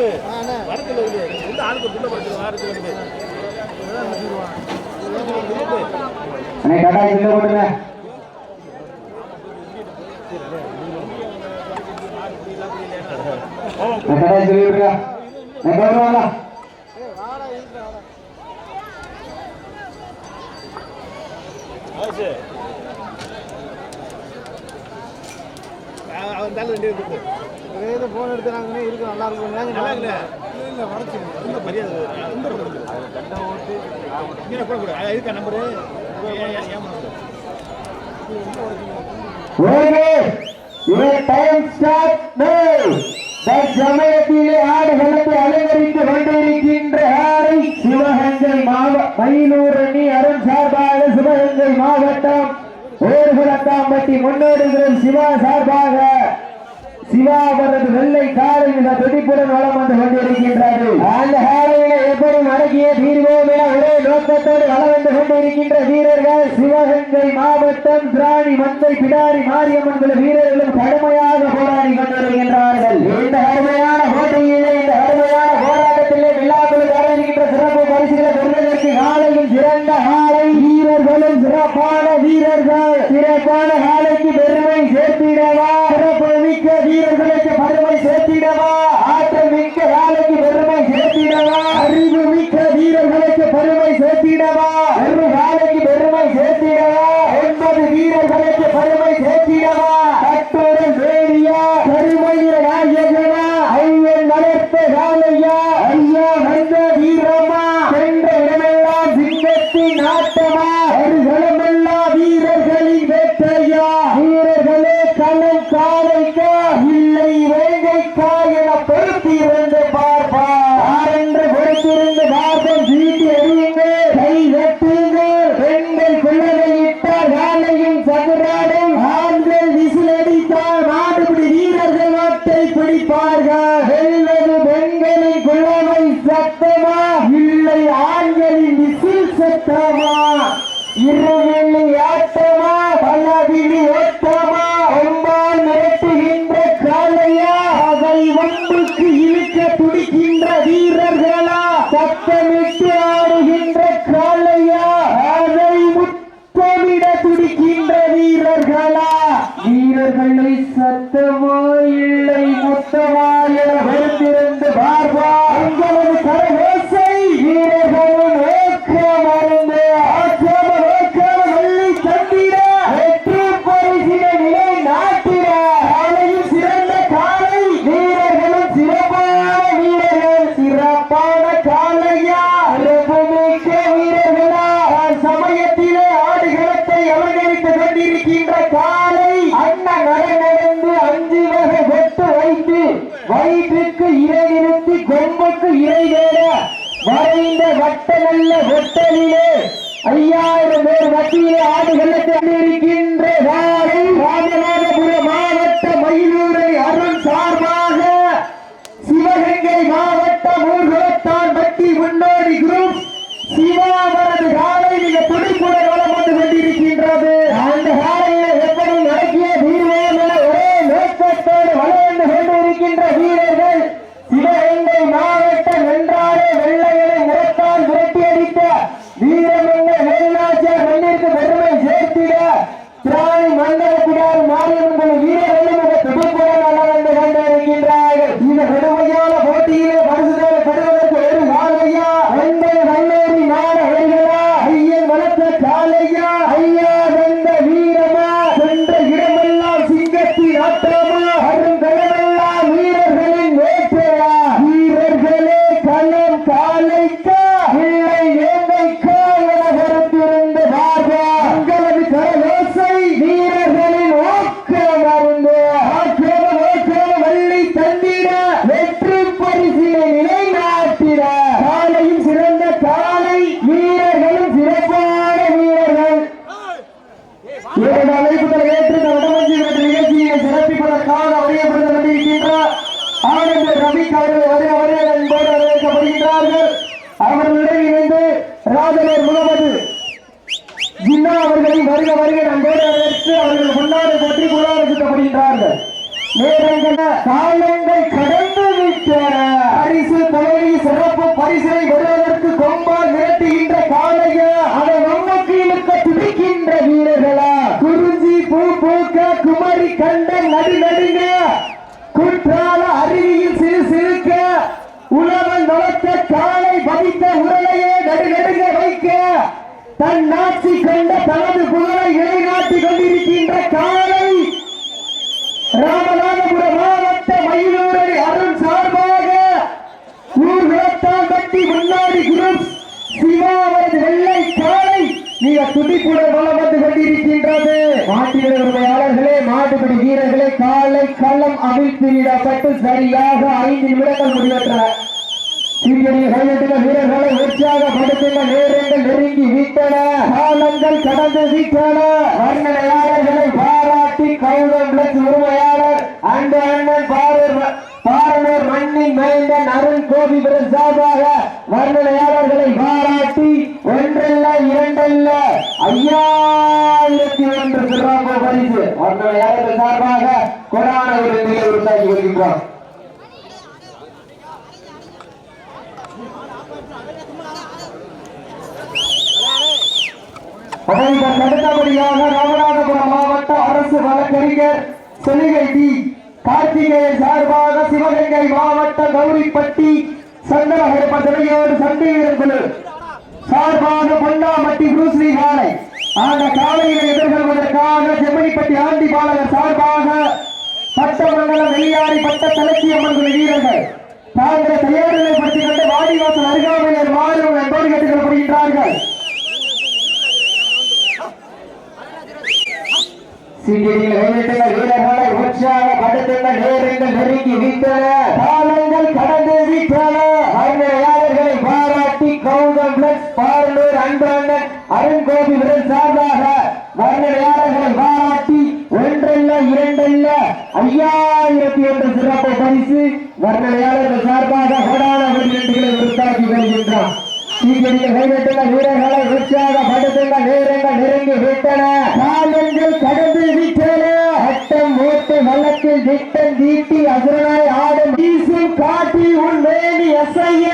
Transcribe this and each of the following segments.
வரப்பு வரத்துல உள்ள உள்ள ஆளுக்கு உள்ள படுத்து ஆறுக்கு வருது அண்ணே சரி. அவன் தலை வண்டி இருக்குது இது ஃபோன் எடுத்துனாங்கன்னு இருக்கு நல்லா இருக்கும் நல்லா இல்லை இல்லை வடச்சு ரொம்ப மரியாதை நம்பர் கரெக்டாக ஓட்டு இங்கே கூட கூட. இருக்கா நம்பரு அலங்கரித்து கொண்டிருக்கின்ற சிவகங்கை மாவட்ட மயிலூரணி அரண் சார்பாக சிவகங்கை மாவட்டம் ஊர்குளத்தாம்பட்டி முன்னேறுகிறோம் சிவா சார்பாக. சிவா அவரது வெள்ளை காலை மிக துடிப்புடன் வளம் வந்து கொண்டிருக்கின்றது. அந்த காலையில எப்படி மடக்கிய தீர்வோம் என ஒரே நோக்கத்தோடு வளம் வந்து கொண்டிருக்கின்ற வீரர்கள் சிவகங்கை மாவட்டம் திராணி மந்தை பிடாரி மாரியம்மன் வீரர்களும் கடுமையாக போராடி கொண்டிருக்கின்றார்கள். இந்த கடுமையான போட்டியிலே ಸಪ್ತಮಿತ್ಯ வயிற்றுக்கு இறை நிறுத்தி கொம்புக்கு இறை தேட மறைந்த வட்ட நல்ல வெட்டலிலே ஐயாயிரம் பேர் மத்தியிலே ஆடு வெள்ளத்தை இருக்கின்ற வருகின்ற வீரர்கள் சிவகங்கை மாவட்டம் என்றாலே வெள்ளையனை முறத்தால் விரட்டி அடித்த வீரமே தன் நாட்சி கண்ட தனது புகழை நிலைநாட்டி கொண்டிருக்கின்ற காலை ராமநாதபுர மாவட்ட மயிலூரை அருண் சார்பாக ஊர்வலத்தால் கட்டி முன்னாடி குரூப் சிவாவது வெள்ளை காலை மிக துடிப்புடன் வளம் வந்து கொண்டிருக்கின்றது. மாட்டின உரிமையாளர்களே மாட்டுப்பிடி வீரர்களே காலை களம் அவிழ்த்து விடப்பட்டு சரியாக ஐந்து நிமிடங்கள் முடிவற்றன சீரியடி கையெட்டுக வீரர்களை உற்சாக உற்சாகப்படுத்துங்க நேரங்கள் நெருங்கி விட்டன. காலங்கள் கடந்து விட்டன. வர்ணனையாளர்களை பாராட்டி கௌதம் பிளஸ் உரிமையாளர் அந்த அண்ணன் பாரூர் பாரனூர் மண்ணின் மைந்தன் அருண் கோபி பிரசாதாக வர்ணனையாளர்களை பாராட்டி ஒன்றல்ல இரண்டல்ல. ஐயாயிரத்தி ஒன்று சிறப்பு பரிசு. வர்ணனையாளர்கள் சார்பாக கொடான ஒரு நிலை உருவாக்கி வருகின்றோம் அதற்கு அடுத்தபடியாக ராமநாதபுரம் மாவட்ட அரசு வழக்கறிஞர் செலிகை டி. கார்த்திகேயன் சார்பாக சிவகங்கை மாவட்ட கௌரிப்பட்டி சந்தனகரப்ப துறையோடு சந்தேகர் குழு சார்பாக பொன்னாமட்டி புரூஸ்லி காலை அந்த காலையை எதிர்கொள்வதற்காக செம்மணிப்பட்டி ஆண்டி பாலகர் சார்பாக பட்டமங்கலம் வெளியாறி பட்ட தலச்சியம்மன் குழு வீரர்கள். தாங்கள் தயார் நிலைப்படுத்திக் கொண்டு வாடிவாசல் அருகாமையில் மாறும் என்பது கேட்டுக் கொள்ளப்படுகின்றார்கள் சீக்கிரம் கைவிட்டுங்கள் வீரர்களை உற்சாகப்படுத்துங்கள் நேரங்கள் நெருங்கி விட்டன காலங்கள் கடந்து விட்டன அருமையாளர்களை பாராட்டி கௌதம் பிளஸ் பார்லூர் அன்பண்ணன் அருண்கோபி விரல் சார்பாக வர்ணனையாளர்களை பாராட்டி ஒன்றல்ல இரண்டல்ல ஐயாயிரத்தி ஒன்று சிறப்பு பரிசு வர்ணனையாளர்கள் சார்பாக கொடான வெடிகளை உருத்தாக்கி வருகின்றார். சீக்கிரம் கைவிட்டுள்ள வீரர்களை கடந்து விட்டன அட்டம் மூட்டு வழக்கில் விட்டம் தீட்டி அசுரனாய் ஆடும் வீசும் காட்டி உன் வேணி அசைய?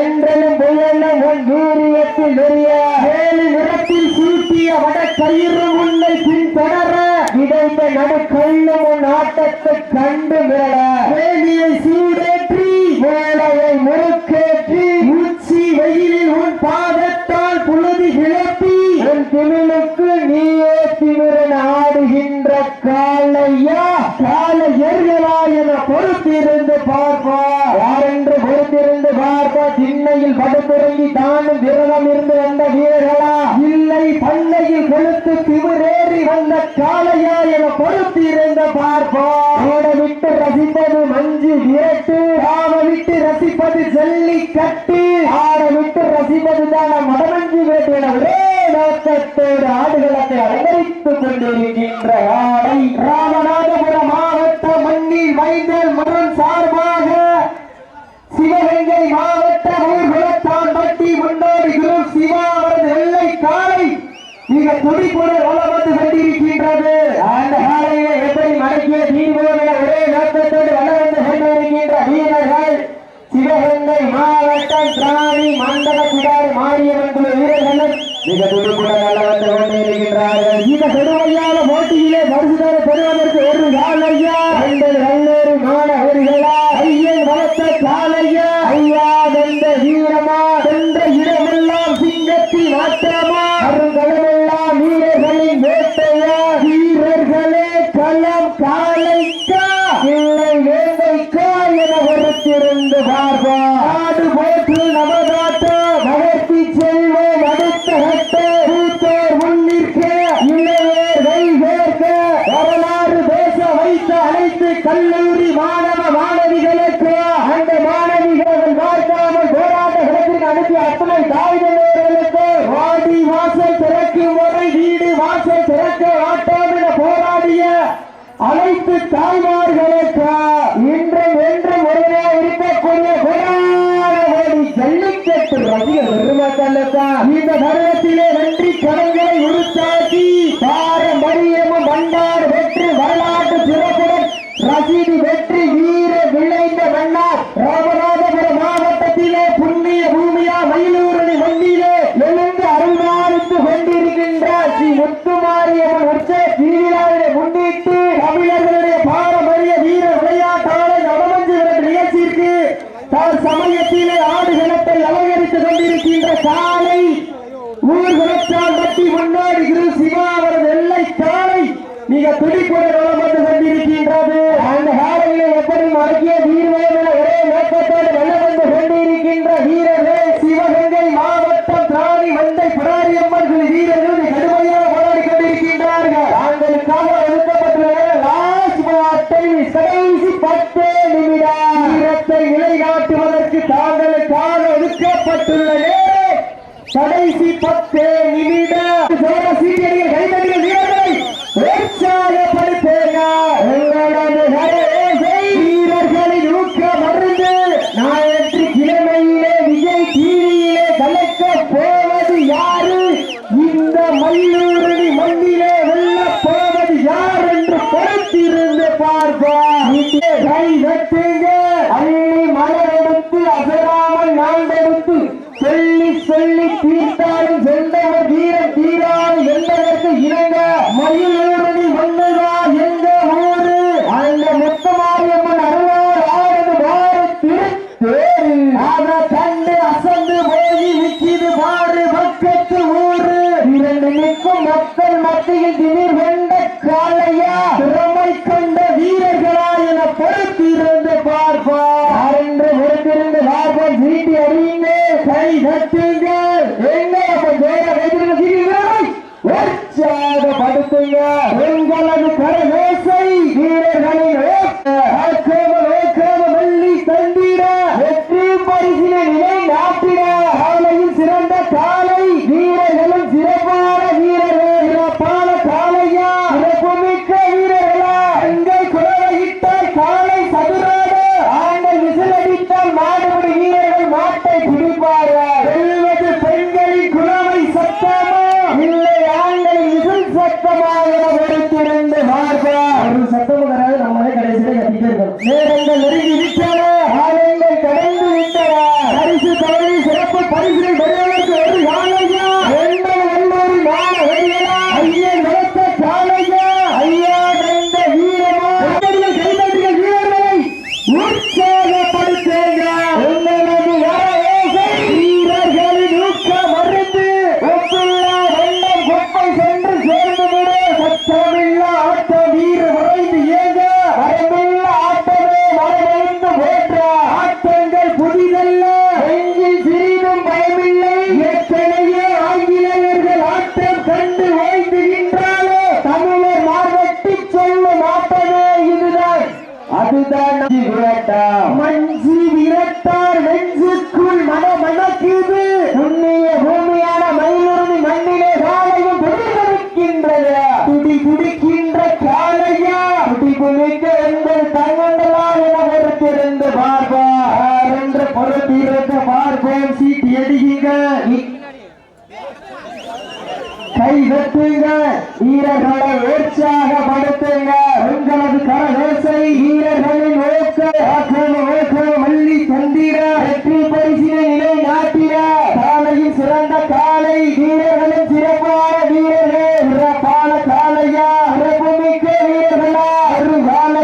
என்றனும் புயலும் உன் வீரியத்தில் நெறிய. வேலு நிறத்தில் சூட்டிய வட கயிறு உன்னை பின்தொடர இடைந்த நடு கல்லும் உன் ஆட்டத்தை கண்டு மிரள வேலியை சூடேற்றி வேலையை முறுக்கேற்றி உச்சி வெயிலில் உன் பாதத்தால் புழுதி கிளப்பி உன் திமிழுக்கு நீயே திமிரன் ஆடுகின்ற காலையா கால எர்களா என பொறுத்திருந்து பார்ப்பா யாரென்று பொறுத்திருந்து பார்ப்பா திண்ணையில் படுத்துறங்கி தானும் விரதம் இருந்து வந்த வீரர்களா இல்லை பண்ணையில் கொளுத்து திமிரேறி வந்த காளையா என பொறுத்திருந்து பார்ப்பா ஓட விட்டு ரசிப்பது மஞ்சு விரட்டு ஆட விட்டு ரசிப்பது ஜல்லி கட்டு ஆட விட்டு ரசிப்பது தான் மடமஞ்சு வேட்டு என ஒரே நோக்கத்தோடு ஆடுகளத்தை அலங்கரித்துக் கொண்டிருக்கின்ற ஆடை. ராமநாதபுரம் மாவட்ட மண்ணில் மைந்தல் மரம் சார்பாக சிவகங்கை மாவட்ட ஊர்குலத்தான்பட்டி முன்னோடி குரு சிவா அவரது எல்லை காலை மிக துடிப்புடன் வளம் வந்து கொண்டிருக்கின்றது. அந்த காலையை எப்படி மடக்கிய தீர்வோம் என ஒரே நோக்கத்தோடு வளம் வந்து கொண்டிருக்கின்ற வீரர்கள் சிவகங்கை மாவட்டம் திராணி மண்டல குடாறு மாரியம்மன் குழு வீரர்களும் மிக துடிப்புடன் வளம் வந்து கொண்டிருக்கின்றார்கள். இந்த பெருமையான போட்டியிலே பரிசுதர பெறுவதற்கு தாய்மார்களுக்கு இன்று என்று ஒருவரே இருக்கக்கூடிய கொடாடி ஜல்லிக்கட்டு ரசிகர் பெருமக்களுக்கு இந்த தருணத்திலே நன்றி கடன்களை உருத்தாக்கி பாரம்பரியமும் பண்டாடு வெற்றி வரலாற்று சிறப்புடன் ரசீது வெற்றி வீர விளைந்த மன்னார். ராமநாதபுரம் மாவட்டத்திலே புண்ணிய பூமியா மயிலூரணி மண்ணிலே எழுந்து அருள்மாறித்து கொண்டிருக்கின்ற ஸ்ரீ முத்துமாரியம்மன் உற்சவ திருவிழாவினை முன்னிட்டு தமிழர்களுடைய ভাই அவர்களுக்காக ஒதுக்கப்பட்டுள்ள நேரம் கடைசி பத்து நிமிடம். சீரியல் கைதடிகள் வீரர்களை உற்சாகப்படுத்தேன்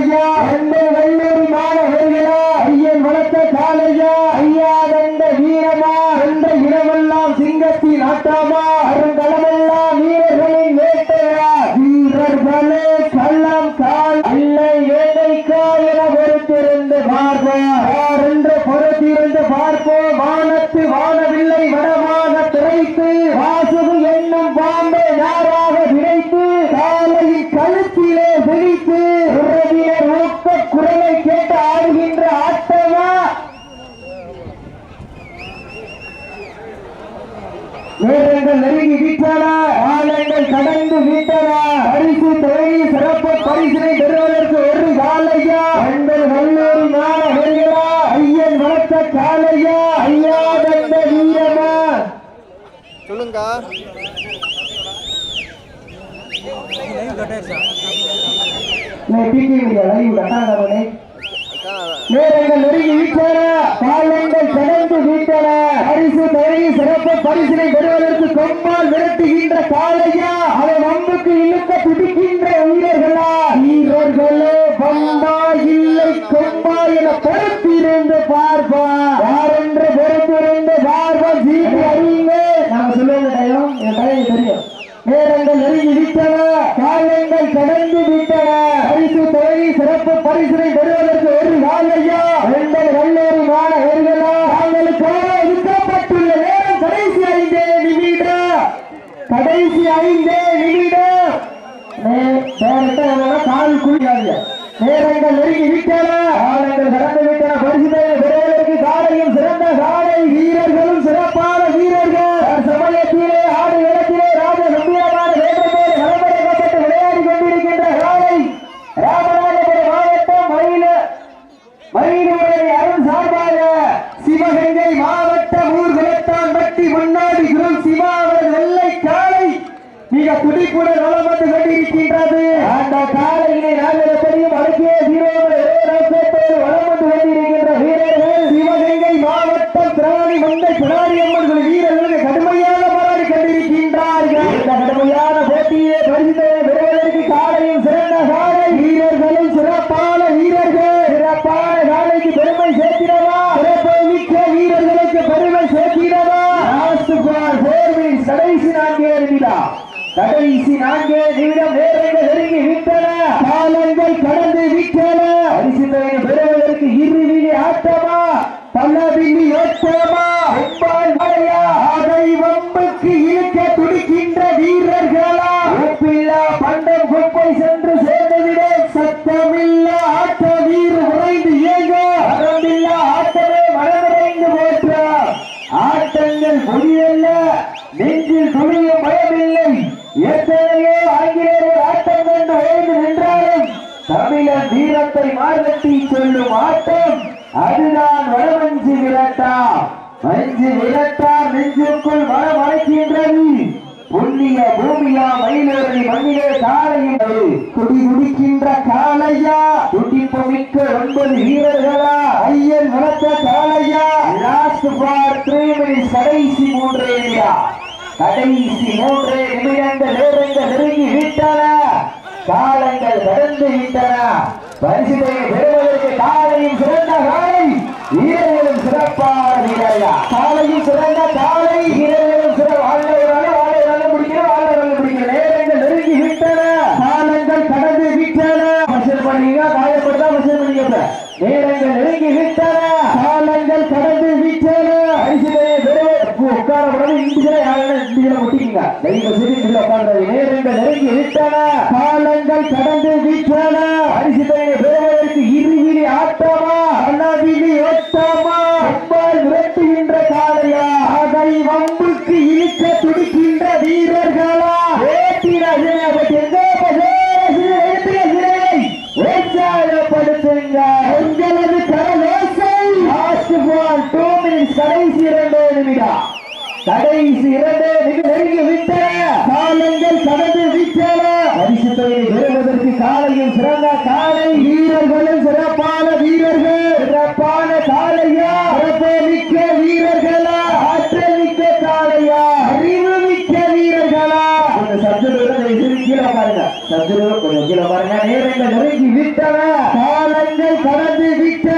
காலையா அன்பு வல்லூர் மாணவர்களா ஐயன் வளர்த்த காலையா ஐயா கண்ட வீரமா கண்ட இடமெல்லாம் சிங்கத்தின் ஆட்டாமா? நேரங்கள் நெருங்கி விட்டன காலங்கள் கடந்து விட்டன பரிசு தொழில் சிறப்பு பரிசினை பெறுவதற்கு ஒரு காலையா? பெண்கள் வல்லூர் நாடகர்களா ஐயன் வளர்த்த காலையா? ஐயா தந்த வீரமா? சொல்லுங்க. லைவ் கட்டாயிருச்சா லைவ் கட்டாங்க நேரங்கள் நெருங்கி விட்டன காலங்கள் கடந்து விட்டன பரிசு மழை சிறப்பு பரிசினை பெறுவதற்கு கொம்பால் விரட்டுகின்ற காலையா அவன் அம்புக்கு இழுக்க துடிக்கின்ற உயிர்களா வீரர்களே வந்தா இல்லை கொம்பா என பொறுத்திருந்து பார்ப்பா யார் என்று பொறுத்திருந்து பார்ப்பா சீட்டு அறியுங்க நாம சொல்லுவோம் டயம் என் டயம் தெரியும். நேரங்கள் நெருங்கி விட்டன காலங்கள் கடந்து விட்டன பரிசு தொழில் சிறப்பு பரிசினை பெறுவதற்கு எங்கள் கல்லூரி மாணவர்களா தாங்களுக்காக ஒதுக்கப்பட்டுள்ள நேரம் கடைசி ஐந்தே நிமிடம். கடைசி ஐந்தே நிமிடம். நேரத்தை கால் குளிக்காதீங்க நேரங்கள் நெருங்கி விட்டன. காலைக்கு பெருமை சேர்க்கிறவா? சிறப்பு மிக்க வீரர்களுக்கு பெருமை சேர்க்கிறவா? லாஸ்ட் ஃபோர் மினிட்ஸ் கடைசி நான்கே நிமிடம். கடைசி நான்கே நிமிடம் நேரங்கள் நெருங்கி விட்டன. காலங்கள் கடந்து விட்டன. பரிசுத்தை பெறுவதற்கு இறுதி ஆட்டமா? பல்லவில்லி ஓட்டமா பயமில்லை எத்தனையோ ஆங்கிலேயர் ஆட்டம் கண்டு ஓய்ந்து நின்றாலும் தமிழர் வீரத்தை மார்கட்டி சொல்லும் ஆட்டம் அதுதான் வடமஞ்சு விரட்டா. மஞ்சு விரட்டா நெஞ்சுக்குள் மனம் அழைக்கின்றது. புண்ணிய பூமியா மயிலேறி மண்ணிலே காலையும் துடி துடிக்கின்ற காலையா துடிப்பு மிக்க ஒன்பது வீரர்களா. ஐயன் வளர்த்த காலையா லாஸ்ட் ஃபார் த்ரீ மினிட்ஸ் கடைசி மூன்று ஏரியா கடைசி மூன்றே நிமிடங்கள் நேரங்கள் நெருங்கி விட்டன. காலங்கள் கடந்து விட்டன. பரிசுகளை பெறுவதற்கு காலையும் சிறந்த காலை வீரர்களும் சிறப்பான வீரர்களா காலையும் சிறந்த காலை வீரர்களும் சிற வாழ்ந்தவரால வாழ்ந்தவரால முடிக்கிற வாழ்ந்தவரால முடிக்கிற நேரங்கள் நெருங்கி விட்டன காலங்கள் கடந்து விட்டன மசல் பண்ணீங்க காயப்படுத்தா மசல் பண்ணிக்க நேரங்கள் நெருங்கி விட்டன காலங்கள் கடந்து விட்டன பரிசுகளை பெறுவதற்கு உட்கார உடனே இண்டிஜுவலா யாரும் இண்டிஜுவலா ஒட்டிக்கீங்க தயவு செய்து இண்டிஜுவலா உட்கார்றது நேரங்கள் நெருங்கி விட்டன காலங்கள் கடந்து விட்டன பரிசுகளை பெறுவதற்கு இறுதி ஆட்டமா? அண்ணாவிலி ஓட்டமா அம்பால் விரட்டுகின்ற காலையா அதை வம்புக்கு இழுக்க துடிக்கின்ற வீரர்களா? உற்சாகப்படுத்துங்க. உங்களது கரலோசை லாஸ்ட் டூ மினிட்ஸ் கடைசி இரண்டு நிமிடம். கடைசி இரண்டே மிக நெருங்கி விட்டன காலங்கள் கடந்து விட்டன பரிசு தொகையை பெறுவதற்கு காலையும் சிறந்த காலை. வீரர்களும் சிறப்பான வீரர்கள். சிறப்பான காலையா? சிறப்பு மிக்க வீரர்களா? ஆற்றல் மிக்க காலையா? அறிவு மிக்க வீரர்களா? கொஞ்சம் சத்துரு கீழே பாருங்க. சத்துரு கொஞ்சம் கீழே பாருங்க. நேரங்கள் நெருங்கி விட்டன. காலங்கள் கடந்து விட்டன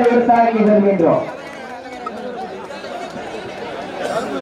விவசாயிகள் வாழ்த்துக்களை வருகின்றோம்